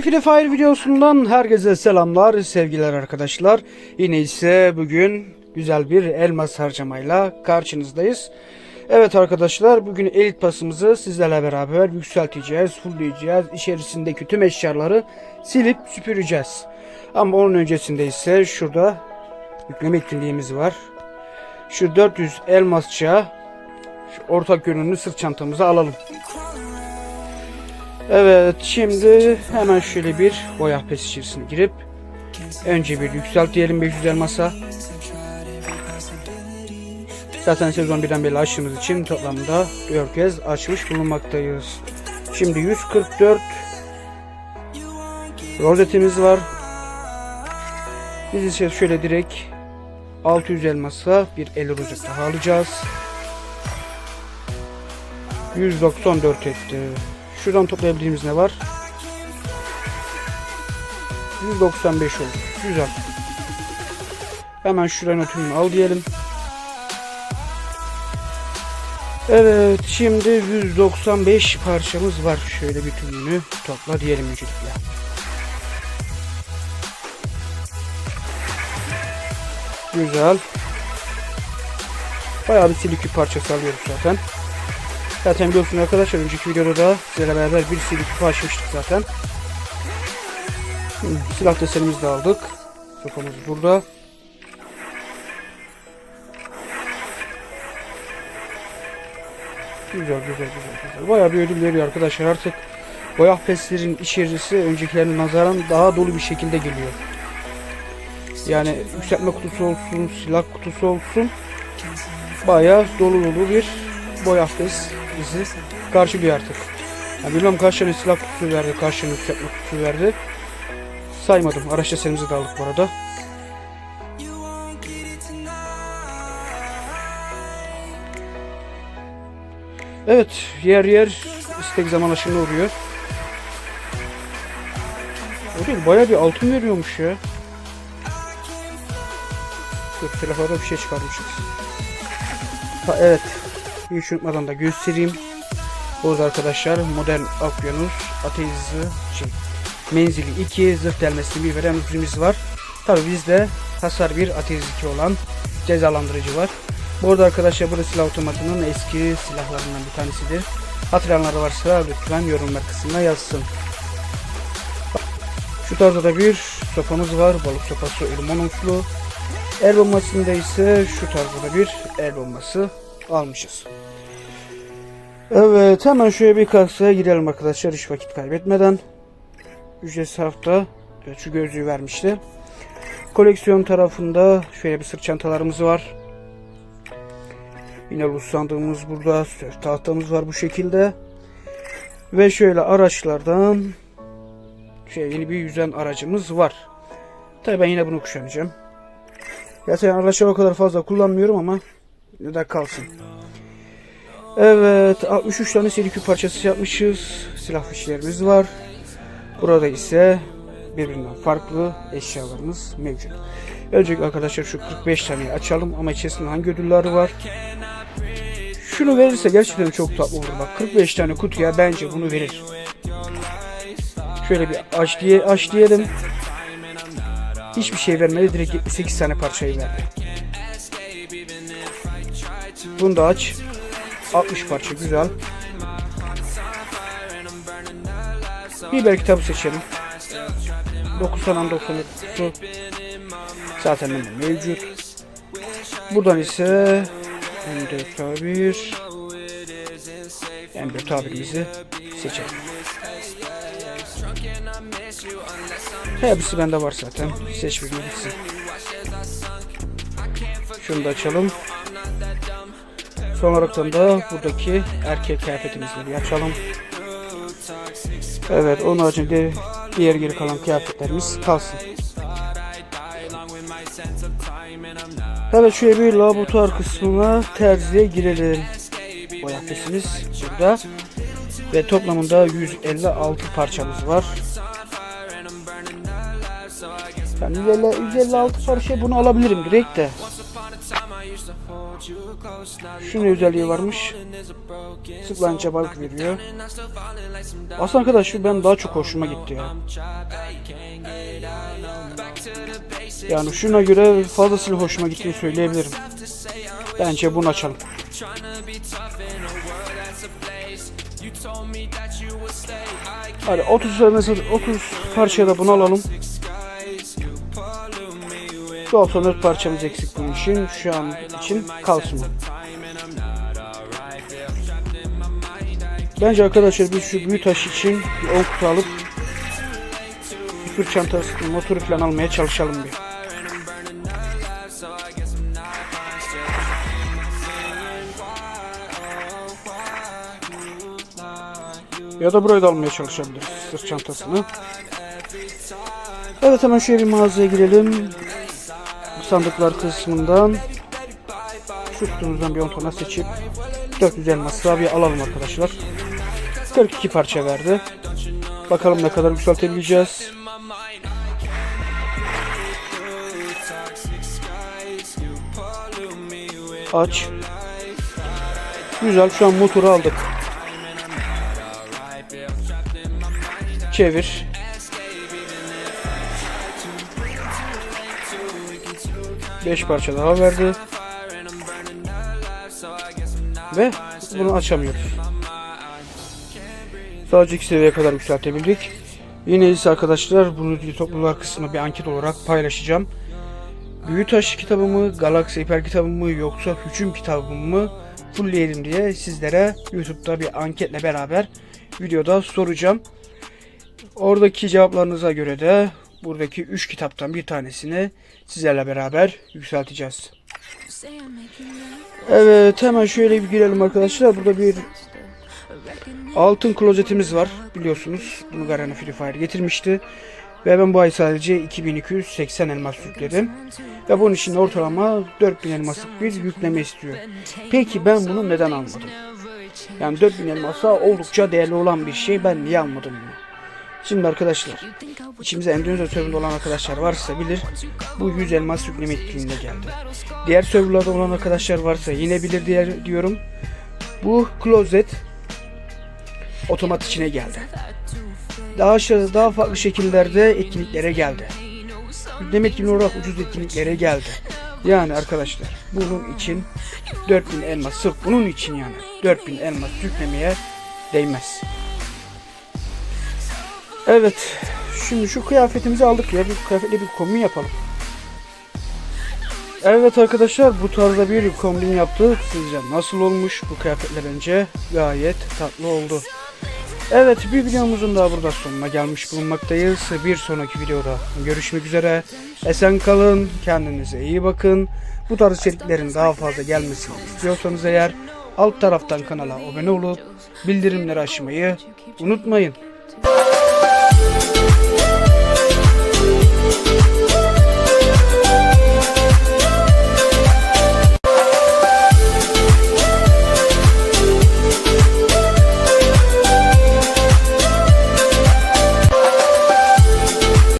Free Fire videosundan herkese selamlar, sevgiler arkadaşlar. Yine ise bugün güzel bir elmas harcamayla karşınızdayız. Evet arkadaşlar bugün elit pasımızı sizlerle beraber yükselteceğiz, fullleyeceğiz. İçerisindeki tüm eşyaları silip süpüreceğiz. Ama onun öncesinde ise şurada yükleme etkinliğimiz var. Şu 400 elmasça şu ortak görünümlü sırt çantamızı alalım. Evet şimdi hemen şöyle bir boya pes içerisine girip önce bir yükselt diyelim 500 elmasa. Zaten sezon 1'den beri açtığımız için toplamda 4 kez açmış bulunmaktayız. Şimdi 144 rozetimiz var. Biz ise şöyle direkt 600 elmasa bir 50 rozet daha alacağız. 194 etti. Şuradan toplayabildiğimiz ne var? 195 oldu. Güzel. Hemen şuranın ötümünü al diyelim. Evet şimdi 195 parçamız var. Şöyle bir tümünü topla diyelim öncelikle. Güzel. Bayağı bir silikü parçası alıyoruz zaten. Zaten biliyorsunuz arkadaşlar önceki videoda da sizlerle beraber bir silikü açmıştık zaten. Silah desenimizi de aldık. Sopamız burada. Güzel güzel güzel güzel. Bayağı bir ödül veriyor arkadaşlar artık. Boya peslerin içerisi öncekilerine nazaran daha dolu bir şekilde geliyor. Yani yükseltme kutusu olsun, silah kutusu olsun. Bayağı dolu dolu bir boya pes bizi karşılıyor artık. Yani bilmem kaç tane silah kutusu verdi, kaç tane yükseltme kutusu verdi. Saymadım. Araç desenimizi de aldık bu arada. Evet, yer yer istek zaman aşımına uğruyor. O değil, bayağı bir altın veriyormuş ya. Dur, silahlarda bir şey çıkarmışız. Ha evet, hiç unutmadan da göstereyim. Burada arkadaşlar modern okyanus, ateizmi, şey, menzili 2, zırh delmesini bir veren ucumuz var. Tabi bizde hasar 1, ateist 2 olan cezalandırıcı var. Bu arada arkadaşlar burası silah otomatının eski silahlarından bir tanesidir. Hatırlayanlar varsa lütfen yorumlar kısmına yazsın. Şu tarzda da bir sopamız var. Balık sopası ölüm anonslu. El bombasında ise şu tarzda da bir el bombası almışız. Evet hemen şöyle bir kasaya girelim arkadaşlar hiç vakit kaybetmeden. Ücretsiz hafta şu gözlüğü vermişti. Koleksiyon tarafında şöyle bir sırt çantalarımız var. Yine lus sandığımız burada. Tahtamız var bu şekilde. Ve şöyle araçlardan şey yeni bir yüzen aracımız var. Tabi ben yine bunu kuşanacağım. Gerçekten araçları o kadar fazla kullanmıyorum ama ne de kalsın. Evet 63 tane silikü parçası yapmışız. Silah fişlerimiz var. Burada ise birbirinden farklı eşyalarımız mevcut. Öncelikle arkadaşlar şu 45 taneyi açalım ama içerisinde hangi ödüller var? Şunu verirse gerçekten çok tatlı olur. Bak 45 tane kutuya bence bunu verir. Şöyle bir aç diye aç diyelim. Hiçbir şey vermedi. Direkt 78 tane parçayı verdi. Bunu da aç. 60 parça güzel. Biber kitabı seçelim. 9 tane 90 kutu. Zaten benim mevcut. Buradan ise M4 tabir M4 tabirimizi seçelim. Hepsi bende var zaten. Seç gitsin. Şunu da açalım. Son olarak da buradaki erkek kıyafetimizi bir açalım. Evet onun haricinde diğer geri kalan kıyafetlerimiz kalsın. Evet şöyle bir laboratuvar kısmına terziye girelim. Boyatesimiz burada. Ve toplamında 156 parçamız var. Yani 150, 156 parça bunu alabilirim direkt de. Şunun özelliği varmış. Sıklanınca balık veriyor. Aslında arkadaş şu ben daha çok hoşuma gitti ya. Yani şuna göre fazlasıyla hoşuma gittiğini söyleyebilirim. Bence bunu açalım. Hadi 30 mesela 30 parçaya da bunu alalım. Son 4 parçamız eksik bunun için. Şu an için kalsın. Bence arkadaşlar biz şu büyük taş için bir 10 kutu alıp bir sırt çantası, motoru falan almaya çalışalım bir. Ya da burayı da almaya çalışabiliriz sırt çantasını. Evet hemen şöyle bir mağazaya girelim. Sandıklar kısmından şu kutumuzdan bir 10 tane seçip 400 elmasla bir alalım arkadaşlar. 42 parça verdi. Bakalım ne kadar yükseltebileceğiz. Aç. Güzel şu an motoru aldık. Çevir. Beş parça daha verdi. Ve bunu açamıyoruz. Sadece iki seviyeye kadar yükseltebildik. Yine ise arkadaşlar bunu topluluğa kısmına bir anket olarak paylaşacağım. Büyütaş kitabı mı, Galaxy Hyper kitabı mı yoksa hücum kitabı mı fullleyelim diye sizlere YouTube'da bir anketle beraber videoda soracağım. Oradaki cevaplarınıza göre de buradaki 3 kitaptan bir tanesini sizlerle beraber yükselteceğiz. Evet hemen şöyle bir girelim arkadaşlar. Burada bir altın klozetimiz var biliyorsunuz. Bunu Garena Free Fire getirmişti. Ve ben bu ay sadece 2280 elmas yükledim. Ve bunun için ortalama 4000 elmaslık bir yükleme istiyor. Peki ben bunu neden almadım? Yani 4000 elmasa oldukça değerli olan bir şey. Ben niye almadım bunu? Şimdi arkadaşlar içimizde Endonezya serverında olan arkadaşlar varsa bilir bu 100 elmas yükleme etkinliğinde geldi. Diğer serverlarda olan arkadaşlar varsa yine bilir diğer diyorum. Bu closet otomat içine geldi. Daha aşağıda daha farklı şekillerde etkinliklere geldi. Yükleme etkinliği olarak ucuz etkinliklere geldi. Yani arkadaşlar bunun için 4000 elmas sırf bunun için yani 4000 elmas yüklemeye değmez. Evet. Şimdi şu kıyafetimizi aldık ya. Bir kıyafetle bir kombin yapalım. Evet arkadaşlar bu tarzda bir kombin yaptık. Sizce nasıl olmuş? Bu kıyafetle bence gayet tatlı oldu. Evet bir videomuzun daha burada sonuna gelmiş bulunmaktayız. Bir sonraki videoda görüşmek üzere. Esen kalın. Kendinize iyi bakın. Bu tarz içeriklerin daha fazla gelmesini istiyorsanız eğer alt taraftan kanala abone olup bildirimleri açmayı unutmayın.